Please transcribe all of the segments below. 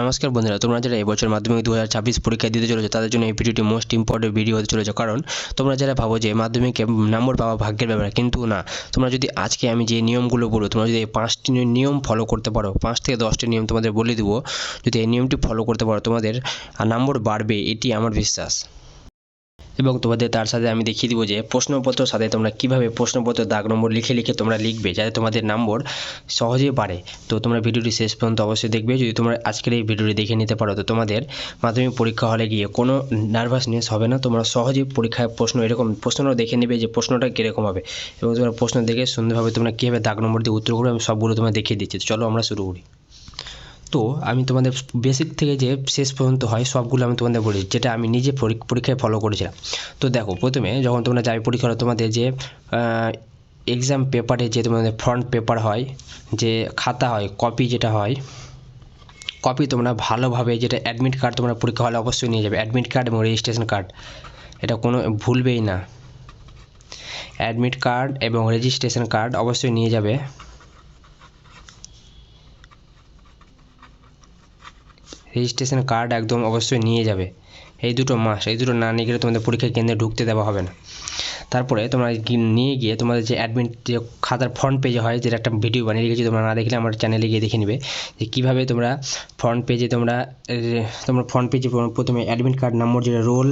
নমস্কার বন্ধুরা, তোমরা যারা এবছর মাধ্যমিক দু হাজার ছাব্বিশ পরীক্ষা দিতে চলেছে, তাদের জন্য এই ভিডিওটি মোস্ট ইম্পর্টেন্ট ভিডিও হতে চলেছে। কারণ তোমরা যারা ভাবো যে মাধ্যমিকে নম্বর পাওয়া ভাগ্যের ব্যাপার, কিন্তু না। তোমরা যদি আজকে আমি যে নিয়মগুলো বলব, তোমরা যদি এই পাঁচটি নিয়ম ফলো করতে পারো, পাঁচ থেকে দশটি নিয়ম তোমাদের বলে দেবো, যদি এই নিয়মটি ফলো করতে পারো, তোমাদের নম্বর বাড়বে, এটি আমার বিশ্বাস। এবং তোমাদের তার সাথে আমি দেখিয়ে দিব যে প্রশ্নপত্র সাথে তোমরা কীভাবে প্রশ্নপত্র দাগ নম্বর লিখে লিখে তোমরা লিখবে যাতে তোমাদের নম্বর সহজেই বাড়ে। তো তোমরা ভিডিওটি শেষ পর্যন্ত অবশ্যই দেখবে। যদি তোমরা আজকের এই ভিডিওটি দেখে নিতে পারো, তো তোমাদের মাধ্যমিক পরীক্ষা হলে গিয়ে কোনো নার্ভাসনেস হবে না। তোমরা সহজেই পরীক্ষায় প্রশ্ন এরকম প্রশ্নটা দেখে নেবে যে প্রশ্নটা কীরকম হবে এবং তোমরা প্রশ্ন দেখে সুন্দরভাবে তোমরা কীভাবে দাগ নম্বর দিয়ে উত্তর করবে, আমি সবগুলো তোমার দেখিয়ে দিচ্ছি। চলো আমরা শুরু করি। তো আমি তোমাদের বেসিক থেকে যে শেষ পর্যন্ত হয় সবগুলো আমি তোমাদের বলি যেটা আমি নিজে পরী- পরীক্ষায় ফলো করেছিলাম। তো দেখো, প্রথমে যখন তোমরা যাবে পরীক্ষা তোমাদের যে এক্সাম পেপারে যে তোমাদের ফ্রন্ট পেপার হয়, যে খাতা হয় কপি যেটা হয় কপি তোমরা ভালোভাবে যেটা অ্যাডমিট কার্ড তোমরা পরীক্ষা হলে অবশ্যই নিয়ে যাবে। অ্যাডমিট কার্ড এবং রেজিস্ট্রেশন কার্ড এটা কোনো ভুলবেই না। অ্যাডমিট কার্ড এবং রেজিস্ট্রেশন কার্ড অবশ্যই নিয়ে যাবে। রেজিস্ট্রেশন কার্ড একদম অবশ্যই নিয়ে যাবে। এই দুটো মাস, এই দুটো না নিয়ে গেলে তোমাদের পরীক্ষা কেন্দ্রে ঢুকতে দেওয়া হবে না। তারপরে তোমরা নিয়ে গিয়ে তোমাদের যে অ্যাডমিন যে খাতার ফ্রন্ট পেজে হয়, যেটা একটা ভিডিও বানিয়ে রেখেছি, তোমরা না দেখলে আমার চ্যানেলে গিয়ে দেখে নেবে যে কীভাবে তোমরা ফ্রন্ট পেজে তোমরা তোমরা ফ্রন্ট পেজে প্রথমে অ্যাডমিট কার্ড নম্বর যেটা রোল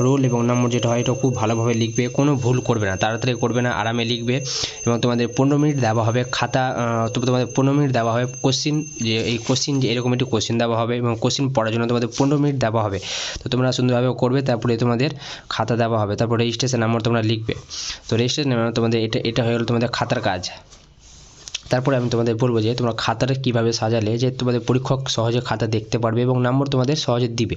রোল এবং নম্বর যেটা হয় এটা খুব ভালোভাবে লিখবে কোনো ভুল করবে না তাড়াতাড়ি করবে না আরামে লিখবে এবং তোমাদের পনেরো মিনিট দেওয়া হবে খাতা আহ, তো তোমাদের পনেরো মিনিট দেওয়া হবে কোশ্চিন যে এই কোশ্চিন যে এরকম একটি কোশ্চিন দেওয়া হবে এবং কোশ্চিন পড়ার জন্য তোমাদের পনেরো মিনিট দেওয়া হবে। তো তোমরা সুন্দরভাবে করবে তারপরে তোমাদের খাতা দেওয়া হবে তারপর রেজিস্ট্রেশন নাম্বার তোমরা লিখবে। তো রেজিস্ট্রেশন নাম্বার তোমাদের এটা এটা হয়ে গেলো তোমাদের খাতার কাজ। তারপরে আমি তোমাদের বলব যে তোমরা খাতাটা কীভাবে সাজালে, যে তোমাদের পরীক্ষক সহজে খাতা দেখতে পারবে এবং নম্বর তোমাদের সহজে দিবে।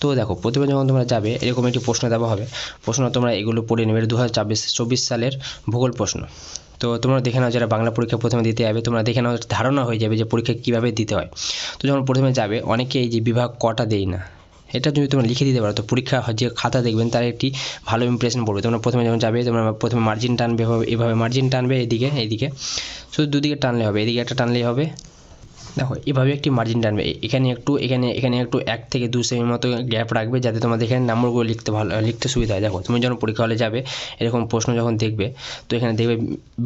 তো দেখো, প্রথমে যখন তোমরা যাবে, এরকম একটি প্রশ্ন দেওয়া হবে। প্রশ্ন তোমরা এগুলো পড়ে নেবে দু হাজার চব্বিশ সালের ভূগোল প্রশ্ন। তো তোমরা দেখে নাও যারা বাংলা পরীক্ষা প্রথমে দিতে যাবে, তোমরা দেখে নাও ধারণা হয়ে যাবে যে পরীক্ষা কীভাবে দিতে হয়। তো যখন প্রথমে যাবে, অনেকে এই যে বিভাগ কটা দেয় না এটা যদি তোমরা লিখে দিতে পারো। তো পরীক্ষা যে খাতা দেখবেন, তার একটি ভালো ইমপ্রেশন পড়বে। তোমরা প্রথমে যখন যাবে, তোমরা প্রথমে মার্জিন টানবে, এভাবে এভাবে মার্জিন টানবে এদিকে, এইদিকে। শুধু দুদিকে টানলে হবে, এদিকে একটা টানলেই হবে। দেখো, এভাবে একটি মার্জিন টানবে। এখানে একটু, এখানে এখানে একটু এক থেকে দু সেমির মতো গ্যাপ রাখবে যাতে তোমাদের এখানে নাম্বারগুলো লিখতে ভালো, লিখতে সুবিধা হয়। দেখো, তুমি যখন পরীক্ষা হলে যাবে, এরকম প্রশ্ন যখন দেখবে, তো এখানে দেখবে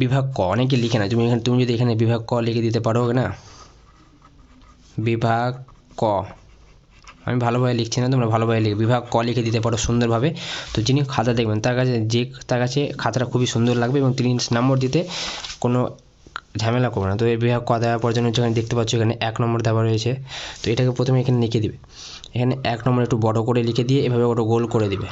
বিভাগ ক, অনেকে লিখে না। তুমি এখানে, তুমি যদি এখানে বিভাগ ক লিখে দিতে পারো না? বিভাগ ক। আমি ভালোভাবে লিখছি না, তোমরা ভালোভাবে লিখবে। বিভাগ ক লিখে দিতে পারো সুন্দরভাবে। তো যিনি খাতা দেখবেন, তার কাছে যে, তার কাছে খাতাটা খুবই সুন্দর লাগবে এবং তিনি নম্বর দিতে কোনো ঝামেলা করবে না। তো এই বিভাগ ক দেওয়ার পর জন্য যেখানে দেখতে পাচ্ছ এখানে এক নম্বর দেওয়া রয়েছে। তো এটাকে প্রথমে এখানে লিখে দিবে। এখানে এক নম্বর একটু বড় করে লিখে দিয়ে এভাবে ওটা গোল করে দিবে।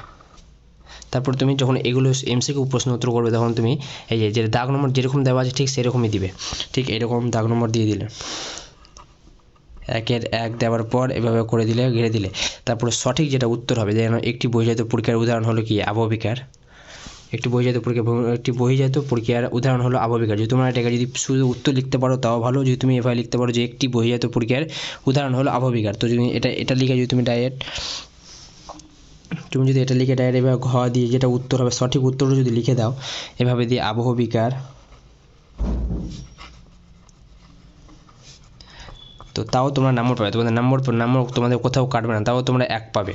তারপর তুমি যখন এগুলো এমসিকিউ প্রশ্ন উত্তর করবে, তখন তুমি এই যে দাগ নম্বর যেরকম দেওয়া আছে ঠিক সেরকমই দিবে। ঠিক এরকম দাগ নম্বর দিয়ে দিলে। একের এক দেওয়ার পর এভাবে করে দিলে, ঘিরে দিলে। তারপরে সঠিক যেটা উত্তর হবে, যেন একটি বহিজাত পরীক্ষার উদাহরণ হলো কি? আবহবিকার একটি বহিজাত পরীক্ষা, একটি বহিজাত পরীক্ষার উদাহরণ হলো আবহবিকার যদি তোমরা এটাকে যদি শুধু উত্তর লিখতে পারো, তাও ভালো। যদি তুমি এভাবে লিখতে পারো যে একটি বহিজাত পরীক্ষার উদাহরণ হলো আবহবিকার তো যদি এটা এটা লিখে যদি তুমি ডাইরেক্ট তুমি যদি এটা লিখে ডাইরেক্ট এভাবে ঘ দিয়ে যেটা উত্তর হবে, সঠিক উত্তরটা যদি লিখে দাও, এভাবে দিয়ে আবহবিকার তো তাও তোমরা নম্বর পাবে। তোমাদের নম্বর নম্বর তোমাদের কোথাও কাটবে না, তাও তোমরা এক পাবে।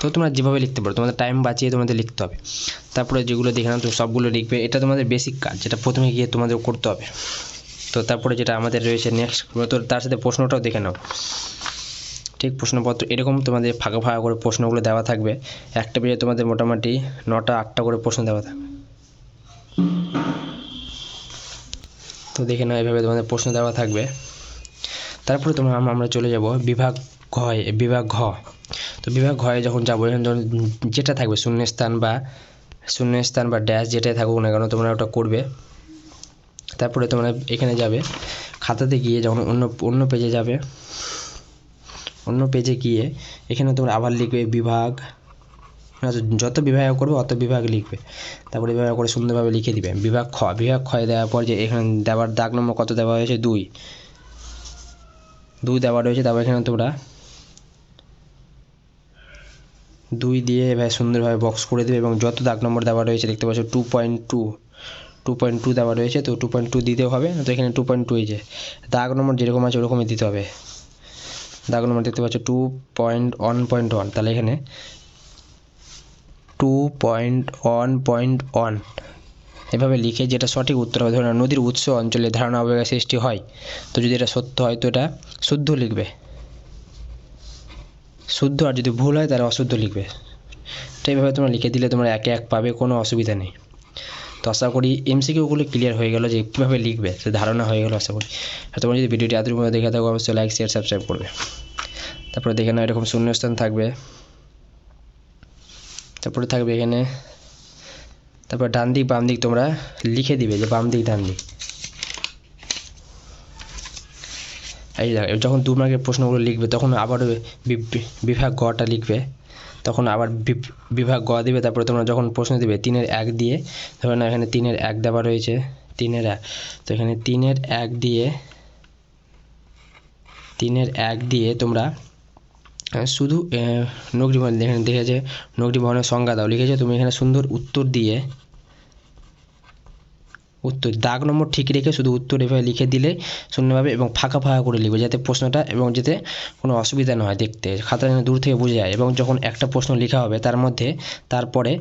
তো তোমরা যেভাবে লিখতে পারো, তোমাদের টাইম বাঁচিয়ে তোমাদের লিখতে হবে। তারপরে যেগুলো দেখলাম তো সবগুলো লিখবে। এটা তোমাদের বেসিক কাজ, যেটা প্রথমে গিয়ে তোমাদের করতে হবে। তো তারপরে যেটা আমাদের রয়েছে নেক্সট তো তার সাথে প্রশ্নটাও দেখে নাও। ঠিক, প্রশ্নপত্র এরকম তোমাদের ফাঁকা ফাঁকা করে প্রশ্নগুলো দেওয়া থাকবে। একটা পেজে তোমাদের মোটামুটি নটা, আটটা করে প্রশ্ন দেওয়া থাকবে। তো দেখে নাও, এভাবে তোমাদের প্রশ্ন দেওয়া থাকবে। তারপরে তোমরা আমরা চলে যাব বিভাগ ঘ বিভাগ ঘ। তো বিভাগ ঘয়ে যখন যাব, যখন যেটা থাকবে, শূন্যস্থান বা শূন্যস্থান বা ড্যাশ যেটাই থাকুক না কেন তোমরা ওটা করবে। তারপরে তোমরা এখানে যাবে। খাতাতে গিয়ে যখন অন্য অন্য পেজে যাবে, অন্য পেজে গিয়ে এখানে তোমরা আবার লিখবে বিভাগ। যত বিভাগ করবে, অত বিভাগ লিখবে। তারপরে বিভাগ করে সুন্দরভাবে লিখে দিবে। বিভাগ খ, বিভাগ ক্ষয় দেওয়ার পর যে এখানে দেওয়ার দাগ নম্বর কত দেওয়া হয়েছে? দুই। দুই দেওয়া রয়েছে, তারপর এখানে তোমরা দুই দিয়ে এভাবে সুন্দরভাবে বক্স করে দেবে এবং যত দাগ নম্বর দেওয়া রয়েছে, দেখতে পাচ্ছ two point two two point two দেওয়া রয়েছে, তো টু পয়েন্ট টু দিতেও হবে, তো এখানে টু পয়েন্ট টু হয়েছে দাগ নম্বর যেরকম আছে ওরকমই দিতে হবে। দাগ নম্বর দেখতে পাচ্ছ two point one point one তাহলে এখানে two point one point one এভাবে লিখে যেটা সঠিক উত্তর হবে, ধরুন নদীর উৎস অঞ্চলে ধারণা আবেগের সৃষ্টি হয়, তো যদি এটা সত্য হয়, তো এটা শুদ্ধ লিখবে। শুদ্ধ আর যদি ভুল হয়, তাহলে অশুদ্ধ লিখবে। তো এইভাবে তোমরা লিখে দিলে তোমরা একে এক পাবে, কোনো অসুবিধা নেই। তো আশা করি এমসিকিউগুলো ক্লিয়ার হয়ে গেল যে কীভাবে লিখবে সে ধারণা হয়ে গেলো আশা করি। আর তোমরা যদি ভিডিওটি এত মধ্যে দেখে থাকো, অবশ্যই লাইক শেয়ার সাবস্ক্রাইব করবে। তারপরে দেখে নাও, এরকম শূন্যস্থান থাকবে। তারপরে থাকবে এখানে তারপর ডান দিক, বাম দিক তোমরা লিখে দিবে যে বাম দিক, ডান দিক। এই যখন দু মার্কের প্রশ্নগুলো লিখবে, তখন আবার বিভাগ গটা লিখবে। তখন আবার বিভাগ গ দিবে, তারপরে তোমরা যখন প্রশ্ন দিবে তিনের এক দিয়ে, ধরো না এখানে তিনের এক দেওয়া রয়েছে, তিনের এক। তো এখানে তিনের এক দিয়ে, তিনের এক দিয়ে তোমরা শুধু নগরীবহন এখানে দেখেছে নগরীবহনের সংজ্ঞা দাও। লিখেছে, তুমি এখানে সুন্দর উত্তর দিয়ে উত্তর, দাগ নম্বর ঠিক রেখে শুধু উত্তর এভাবে লিখে দিলে শূন্যভাবে এবং ফাঁকা ফাঁকা করে লিখবে, যাতে প্রশ্নটা এবং যাতে কোনো অসুবিধা না হয় দেখতে। খাতা যেন দূর থেকে বোঝা যায় এবং যখন একটা প্রশ্ন লেখা হবে, তার মধ্যে তারপরে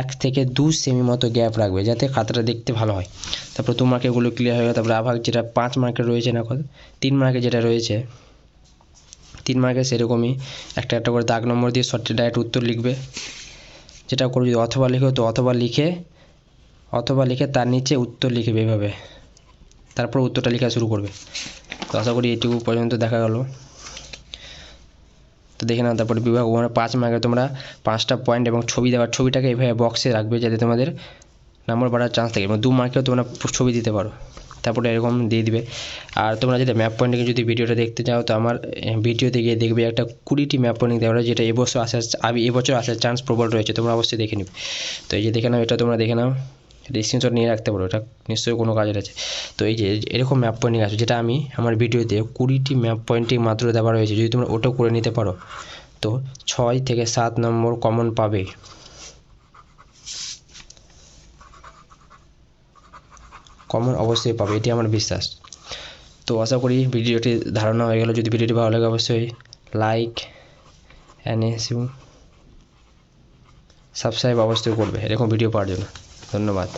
এক থেকে দু সেমি মতো গ্যাপ রাখবে, যাতে খাতাটা দেখতে ভালো হয়। তারপর তোমাকে মার্কের এগুলো ক্লিয়ার হয়ে গেল, তারপরে আভাগ যেটা পাঁচ মার্কের রয়েছে না কত, তিন মার্কে যেটা রয়েছে তিন মার্কে সেরকমই। একটা একটা করে দাগ নম্বর দিয়ে সঠিক ডাইরেক্ট উত্তর লিখবে। যেটা করবে যদি অথবা লিখো, তো অথবা লিখে অথবা লিখে তার নিচে উত্তর লিখবে এভাবে। তারপর উত্তরটা লেখা শুরু করবে। তো আশা করি এইটুকু পর্যন্ত দেখা গেল। তো দেখে নাও তারপরে বিভাগ ওয়ানে পাঁচ মার্কে তোমরা পাঁচটা পয়েন্ট এবং ছবি দেওয়ার ছবিটাকে এইভাবে বক্সে রাখবে যাতে তোমাদের নাম্বার বাড়ার চান্স থাকে এবং দু মার্কেও তোমরা ছবি দিতে পারো। তারপরে এরকম দিয়ে দিবে। আর তোমরা যদি ম্যাপ পয়েন্টিং যদি ভিডিওটা দেখতে চাও, তো আমার ভিডিওতে গিয়ে দেখবে একটা কুড়িটি ম্যাপ পয়েন্টিং দেওয়া রয়েছে, যেটা এবছর আসার আমি এবছর আসার চান্স প্রবল রয়েছে। তোমরা অবশ্যই দেখে নিবে। তো এই যে দেখে নাও, এটা তোমরা দেখে নাও। এটা স্ক্রিনশট নিয়ে রাখতে পারো, এটা নিশ্চয়ই কোনো কাজের আছে। তো এই যে, এরকম ম্যাপ পয়েন্টিং আছে যেটা আমি আমার ভিডিওতে কুড়িটি ম্যাপ পয়েন্টিং মাত্র দেওয়া রয়েছে। যদি তোমরা ওটা করে নিতে পারো, তো ছয় থেকে সাত নম্বর কমন পাবে। কমন অবশ্যই পাবে, এটি আমার বিশ্বাস। তো আশা করি ভিডিওটি ধারণা হয়ে গেল। যদি ভিডিওটি ভালো লাগে, অবশ্যই লাইক অ্যান্ড এবং সাবস্ক্রাইব অবশ্যই করবে। এরকম ভিডিও পাওয়ার জন্য। ধন্যবাদ।